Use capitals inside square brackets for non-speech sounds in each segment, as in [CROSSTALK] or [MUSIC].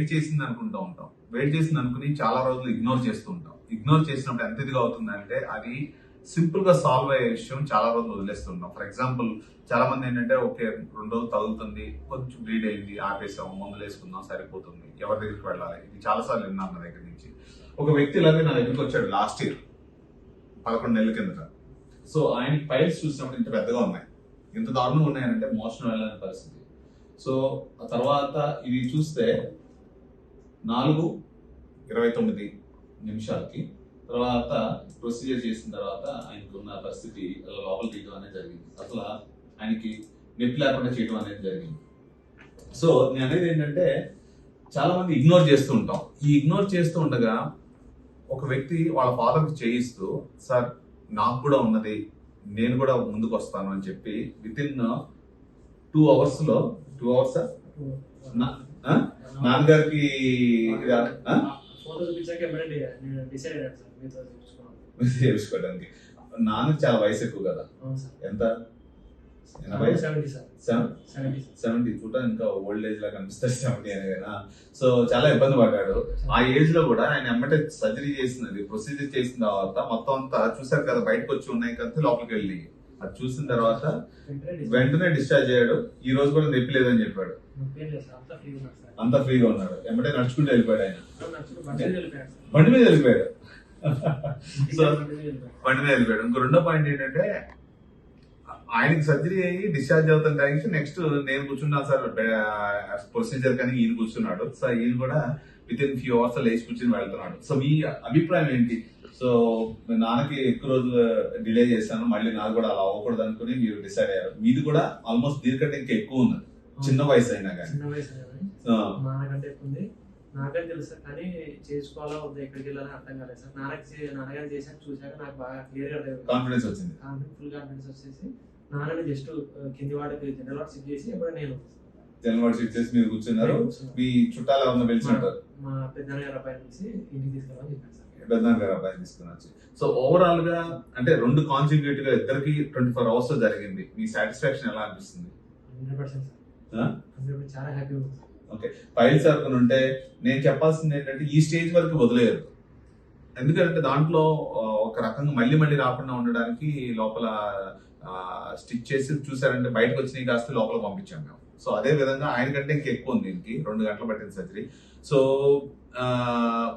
వేడి చేసింది అనుకుంటూ ఉంటాం. వేడి చేసింది అనుకుని చాలా రోజులు ఇగ్నోర్ చేస్తూ ఉంటాం. ఇగ్నోర్ చేసినప్పుడు ఎంత ఇదిగా అవుతుందంటే అది సింపుల్గా సాల్వ్ అయ్యే విషయం చాలా రోజులు వదిలేస్తుంటాం ఫర్ ఎగ్జాంపుల్ చాలా మంది ఏంటంటే ఓకే రెండు రోజులు తగులుతుంది కొంచెం బ్లీడ్ అయింది ఆపేసాము మందులు వేసుకుందాం సరిపోతుంది. ఎవరి దగ్గరికి వెళ్ళాలి? ఇది చాలా సార్లు విన్నాను నా దగ్గర నుంచి. ఒక వ్యక్తి ఇలాగే నా దగ్గరికి వచ్చాడు లాస్ట్ ఇయర్ పదకొండు నెలల కిందట. సో ఆయన ఫైల్స్ చూసినప్పుడు ఇంత పెద్దగా ఉన్నాయి. ఇంత దారుణంగా ఉన్నాయంటే మోషన్ వెళ్ళని పరిస్థితి. సో ఆ తర్వాత ఇది చూస్తే నాలుగు ఇరవై తొమ్మిది నిమిషాలకి తర్వాత ప్రొసీజర్ చేసిన తర్వాత ఆయనకు ఉన్న పరిస్థితి అలా లోపల తీయడం అనేది జరిగింది. అసలు ఆయనకి నొప్పి లేకుండా చేయడం అనేది జరిగింది. సో నేను అనేది ఏంటంటే చాలా మంది ఇగ్నోర్ చేస్తూ ఉంటాం. ఈ ఇగ్నోర్ చేస్తూ ఉండగా ఒక వ్యక్తి వాళ్ళ ఫాదర్కి చేయిస్తూ సార్ నాకు కూడా ఉన్నది. నేను కూడా ముందుకు వస్తాను అని చెప్పి విత్ ఇన్ టూ అవర్స్? లో టూ అవర్స్. నాన్నగారికి [LAUGHS] చేయించుకోవడానికి నాన్నకి చాలా వయసు ఎక్కువ కదా. ఎంత? సెవెంటీ చూడడానికి ఇంకా ఓల్డ్ ఏజ్ లా కనిపిస్తారు సెవెంటీ అనే కదా సో చాలా ఇబ్బంది పడ్డాడు. ఆ ఏజ్లో కూడా ఆయన ఎమ్మటే సర్జరీ చేసినది ప్రొసీజర్ చేసిన తర్వాత మొత్తం అంతా చూసారు కదా బయటకు వచ్చి ఉన్నాయి కదా లోపలికి వెళ్ళి. అది చూసిన తర్వాత వెంటనే డిశ్చార్జ్ అయ్యాడు ఈ రోజు కూడా నొప్పి లేదని చెప్పాడు. అంతా ఫ్రీగా ఉన్నాడు ఎమ్మటే నడుచుకుంటూ వెళ్ళిపోయాడు ఆయన. బండి మీద వెళ్ళిపోయాడు సో బండి మీద వెళ్ళిపోయాడు. ఇంకో రెండో పాయింట్ ఏంటంటే ఆయనకి సర్జరీ అయ్యి డిశ్చార్జ్ అవుతాం టైంకి నెక్స్ట్ నేను కూర్చున్నాను సార్ ప్రొసీజర్ కానీ ఈయన కూర్చున్నాడు. సో ఈయన కూడా విత్ ఇన్ ఫ్యూ అవర్స్ లేచి కూర్చుని వెళ్తున్నాడు. సో మీ అభిప్రాయం ఏంటి? సో మీ నాన్నకి ఎక్కువ రోజులు డిలే చేశాను. మళ్ళీ నాకు కూడా అలా అవ్వకూడదు అనుకుని మీరు డిసైడ్ అయ్యారు. మీది కూడా ఆల్మోస్ట్ దీనికంటే ఇంకా ఎక్కువ ఉన్నది. చిన్న వయసు అయినా కానీ. చిన్న వయసు నాన్నకంటే ఎక్కువ ఉంది. నాకని తెలుసు కానీ చేసుకోవాలా వద్దా ఎక్కడికి వెళ్ళాలని అర్థం కాలేదు సార్. నాన్నకి నాన్నగారు చేశాక చూశాక నాకు బాగా క్లియర్గా కాన్ఫిడెన్స్ వచ్చింది. ఫుల్ కాన్ఫిడెన్స్ వచ్చేసి నాన్నని జస్ట్ కింది వాడికి జనరల్ వార్డ్ షిఫ్ట్ చేసి ఎప్పుడు నేను జనవరి షిఫ్ట్ చేసి మీరు కూర్చున్నారు. మీ చుట్టాలు ఎవరన్నా పిలిచినట్టు? మా పెద్దనాన్న అబ్బాయి నుంచి ఇంటికి తీసుకెళ్ళమని చెప్పాను సార్. పెద్దనాన్న గారు అబ్బాయి తీసుకుని వచ్చి. సో ఓవరాల్గా అంటే రెండు కాన్సిక్యూటివ్గా ఇద్దరికి ట్వంటీ ఫోర్ అవర్స్ జరిగింది. మీ సాటిస్ఫాక్షన్ ఎలా అనిపిస్తుంది? Hundred percent? సార్. హండ్రెడ్ చాలా హ్యాపీ ఉంది సార్. ఫైల్స్ అనుకుని ఉంటే నేను చెప్పాల్సింది ఏంటంటే ఈ స్టేజ్ వరకు వదిలేయరు ఎందుకంటే దాంట్లో ఒక రకంగా మళ్ళీ మళ్ళీ రాకుండా ఉండడానికి లోపల స్టిచ్ చేసి చూసారంటే బయటకు వచ్చినాయి కాస్త లోపల పంపించాం మేము. సో అదే విధంగా ఆయన కంటే ఇంకా ఎక్కువ ఉంది దీనికి. రెండు గంటలు పట్టింది సర్జరీ. సో ఆ,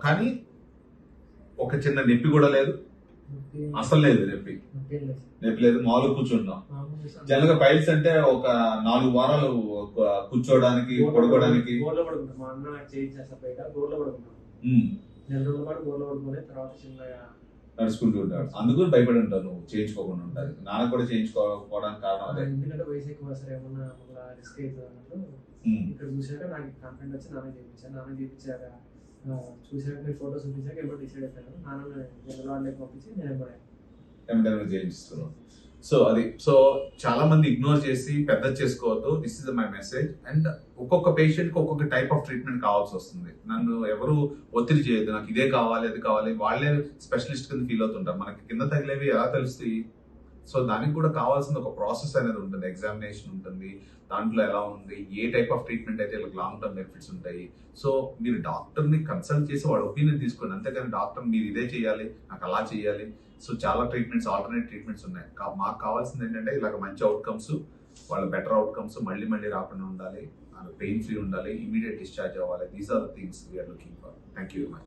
కానీ ఒక చిన్న నొప్పి కూడా లేదు. అసలు లేదు నొప్పి. నొప్పి లేదు. సార్. నొప్పి లేదు. మామూలుగా కూర్చుంటాం మామూలుగా సార్. జనరల్గా ఫైల్స్ అంటే ఒక నాలుగు వారాలు గోడలో పడుకోవడానికి. నెల రోజుల పాటు గోడలో పడుకుని తర్వాత నడుచుకుంటూ ఉంటాడు. అందుకు భయపడి ఉంటావు నువ్వు చేయించుకోకుండా ఉంటారు. నాన్న కూడా చేయించుకోకపోవడానికి కారణం అదే. ఎందుకంటే వయసు ఎక్కువ సార్ ఏమన్నా రిస్క్ అవుతుంది ఇక్కడ చూశాక నాకు కాన్ఫిడెంట్ వచ్చి నాన్న చేయించాను నాన్న చేయించాక ఆ, చూశాక మీరు ఫోటోస్ చూపించాక ఎప్పుడు డిసైడ్ అయిపోయాను నాన్న జనరల్ వాళ్ళకి పంపించి నేను ఎప్పుడు వెంటనే చేయించుతున్నావు. సో అది సో చాలా మంది ఇగ్నోర్ చేసి పెద్ద చేసుకోవద్దు. This is my message and ఒక్కొక్క పేషెంట్కి ఒక్కొక్క టైప్ ఆఫ్ ట్రీట్మెంట్ కావాల్సి వస్తుంది. నన్ను ఎవరు ఒత్తిడి చేయొద్దు. నాకు ఇదే కావాలి అది కావాలి. వాళ్ళే స్పెషలిస్ట్ కింద ఫీల్ అవుతుంటారు. మనకి కింద తగిలేవి ఎలా తెలుస్తాయి? సో దానికి కూడా కావాల్సిన ఒక ప్రాసెస్ అనేది ఉంటుంది ఎగ్జామినేషన్ ఉంటుంది దాంట్లో ఎలా ఉంది ఏ టైప్ ఆఫ్ ట్రీట్మెంట్ అయితే లాంగ్ టర్మ్ బెనిఫిట్స్ ఉంటాయి. సో మీరు డాక్టర్ని కన్సల్ట్ చేసి వాళ్ళ ఒపీనియన్ తీసుకోండి అంతేకాని డాక్టర్ మీరు ఇదే చేయాలి నాకు అలా చేయాలి. సో చాలా ట్రీట్మెంట్స్ ఆల్టర్నేట్ ట్రీట్మెంట్స్ ఉన్నాయి. కా- మాకు కావాల్సింది ఏంటంటే ఇలాగ మంచి అవుట్కమ్స్ వాళ్ళ బెటర్ అవుట్కమ్స్ మళ్ళీ మళ్ళీ రాకుండా ఉండాలి పెయిన్ ఫ్రీ ఉండాలి ఇమీడియట్ డిశ్చార్జ్ అవ్వాలి. These are things we're looking for thank you very much